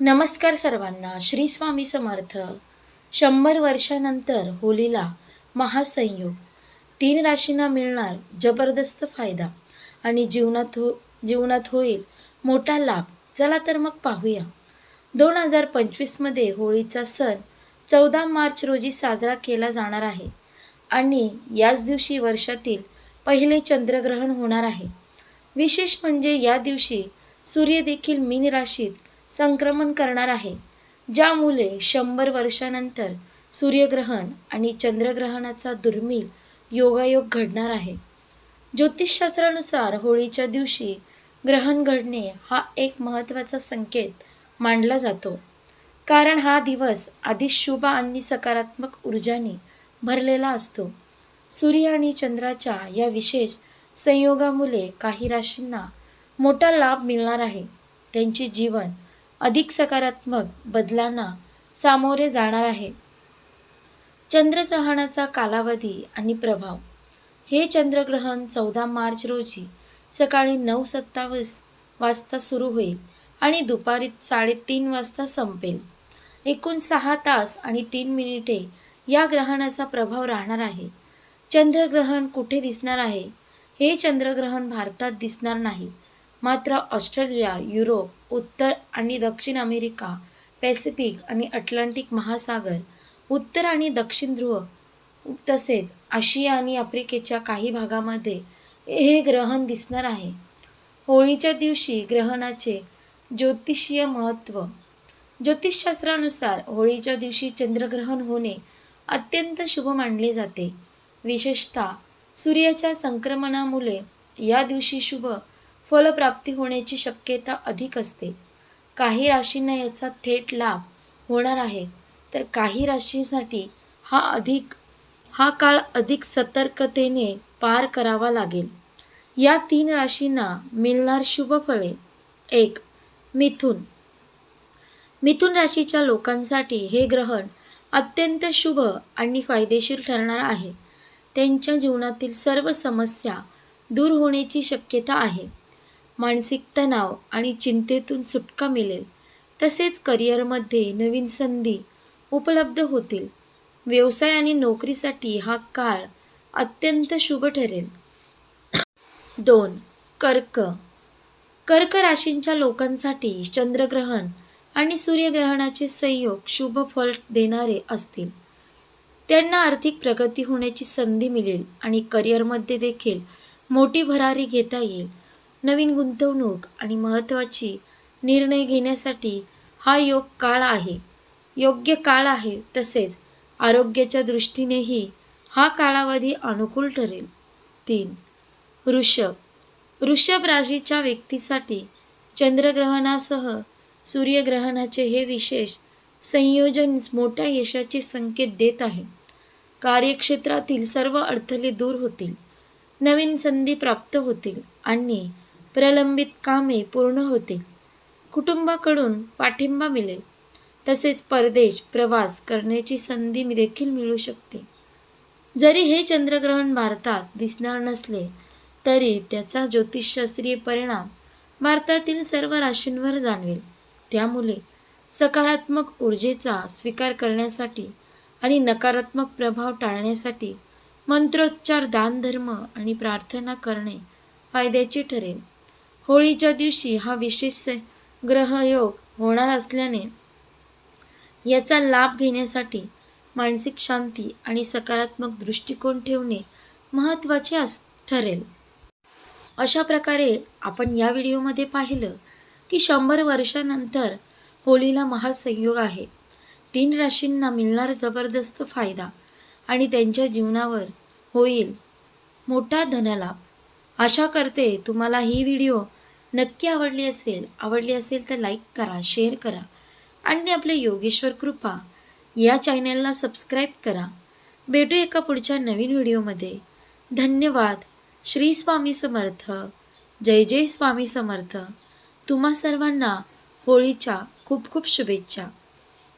नमस्कार सर्वांना श्री स्वामी समर्थ. शंभर वर्षानंतर होलीला महासंयोग. तीन राशींना मिळणार जबरदस्त फायदा आणि जीवनात हो जीवनात होईल मोठा लाभ. चला तर मग पाहूया. दोन हजार पंचवीसमध्ये होळीचा सण चौदा मार्च रोजी साजरा केला जाणार आहे आणि याच दिवशी वर्षातील पहिले चंद्रग्रहण होणार आहे. विशेष म्हणजे या दिवशी सूर्यदेखील मीन राशीत संक्रमण करणार आहे ज्यामुळे शंभर वर्षानंतर सूर्यग्रहण आणि चंद्रग्रहणाचा दुर्मिळ योगायोग घडणार आहे. ज्योतिषशास्त्रानुसार होळीच्या दिवशी ग्रहण घडणे हा एक महत्त्वाचा संकेत मानला जातो. कारण हा दिवस आधी शुभ आणि सकारात्मक ऊर्जाने भरलेला असतो. सूर्य आणि चंद्राच्या या विशेष संयोगामुळे काही राशींना मोठा लाभ मिळणार आहे. त्यांचे जीवन अधिक सकारात्मक बदलांना सामोरे जाणार आहे. चंद्रग्रहणाचा कालावधी आणि प्रभाव. हे चंद्रग्रहण चौदा मार्च रोजी सकाळी नऊ सत्तावीस वाजता सुरू होईल आणि दुपारी साडेतीन वाजता संपेल. एकूण सहा तास आणि तीन मिनिटे या ग्रहणाचा प्रभाव राहणार आहे. चंद्रग्रहण कुठे दिसणार आहे? हे चंद्रग्रहण भारतात दिसणार नाही. मात्र ऑस्ट्रेलिया युरोप उत्तर आणि दक्षिण अमेरिका पॅसिफिक आणि अटलांटिक महासागर उत्तर आणि दक्षिण ध्रुव तसेच आशिया आणि आफ्रिकेच्या काही भागामध्ये हे ग्रहण दिसणार आहे. होळीच्या दिवशी ग्रहणाचे ज्योतिषीय महत्त्व. ज्योतिषशास्त्रानुसार होळीच्या दिवशी चंद्रग्रहण होणे अत्यंत शुभ मानले जाते. विशेषतः सूर्याच्या संक्रमणामुळे या दिवशी शुभ फलप्राप्ती होण्याची शक्यता अधिक असते. काही राशींना याचा थेट लाभ होणार आहे. तर काही राशींसाठी हा अधिक हा काळ अधिक सतर्कतेने पार करावा लागेल. या तीन राशींना मिळणार शुभ फळे. एक मिथुन. मिथुन राशीच्या लोकांसाठी हे ग्रहण अत्यंत शुभ आणि फायदेशीर ठरणार आहे. त्यांच्या जीवनातील सर्व समस्या दूर होण्याची शक्यता आहे. मानसिक तणाव आणि चिंतेतून सुटका मिळेल. तसेच करिअरमध्ये नवीन संधी उपलब्ध होतील. व्यवसाय आणि नोकरीसाठी हा काळ अत्यंत शुभ ठरेल. दोन कर्क. कर्क राशींच्या लोकांसाठी चंद्रग्रहण आणि सूर्यग्रहणाचे संयोग शुभ फल देणारे असतील. त्यांना आर्थिक प्रगती होण्याची संधी मिळेल आणि करिअरमध्ये देखील मोठी भरारी घेता येईल. नवीन गुंतवणूक आणि महत्त्वाची निर्णय घेण्यासाठी हा योग काळ आहे. योग्य काळ आहे तसेच आरोग्याच्या दृष्टीनेही हा कालावधी अनुकूल ठरेल. तीन ऋषभ ऋषभ राशीच्या व्यक्तीसाठी चंद्रग्रहणासह सूर्यग्रहणाचे हे विशेष संयोजन मोठ्या यशाचे संकेत देत आहे. कार्यक्षेत्रातील सर्व अडथळे दूर होतील. नवीन संधी प्राप्त होतील आणि प्रलंबित कामे पूर्ण होतील कुटुंबाकडून पाठिंबा मिळेल. तसेच परदेश प्रवास करण्याची संधी देखील मिळू शकते. जरी हे चंद्रग्रहण भारतात दिसणार नसले तरी त्याचा ज्योतिषशास्त्रीय परिणाम भारतातील सर्व राशींवर जाणवेल. त्यामुळे सकारात्मक ऊर्जेचा स्वीकार करण्यासाठी आणि नकारात्मक प्रभाव टाळण्यासाठी मंत्रोच्चार दानधर्म आणि प्रार्थना करणे फायद्याचे ठरेल. होळीच्या दिवशी हा विशेष ग्रहयोग होणार असल्याने याचा लाभ घेण्यासाठी मानसिक शांती आणि सकारात्मक दृष्टिकोन ठेवणे महत्त्वाचे अस ठरेल. अशा प्रकारे आपण या व्हिडिओमध्ये पाहिलं की शंभर वर्षानंतर होळीला महासंयोग आहे. तीन राशींना मिळणार जबरदस्त फायदा आणि त्यांच्या जीवनावर होईल मोठा धनलाभ. आशा करते तुम्हाला ही व्हिडिओ नक्की आवडली असेल आवडली असेल तर लाईक करा शेअर करा आणि आपले योगेश्वर कृपा या चॅनलला सबस्क्राईब करा. भेटू एका पुढच्या नवीन व्हिडिओमध्ये धन्यवाद. श्री स्वामी समर्थ. जय जय स्वामी समर्थ. तुम्हा सर्वांना होळीच्या खूप खूप शुभेच्छा.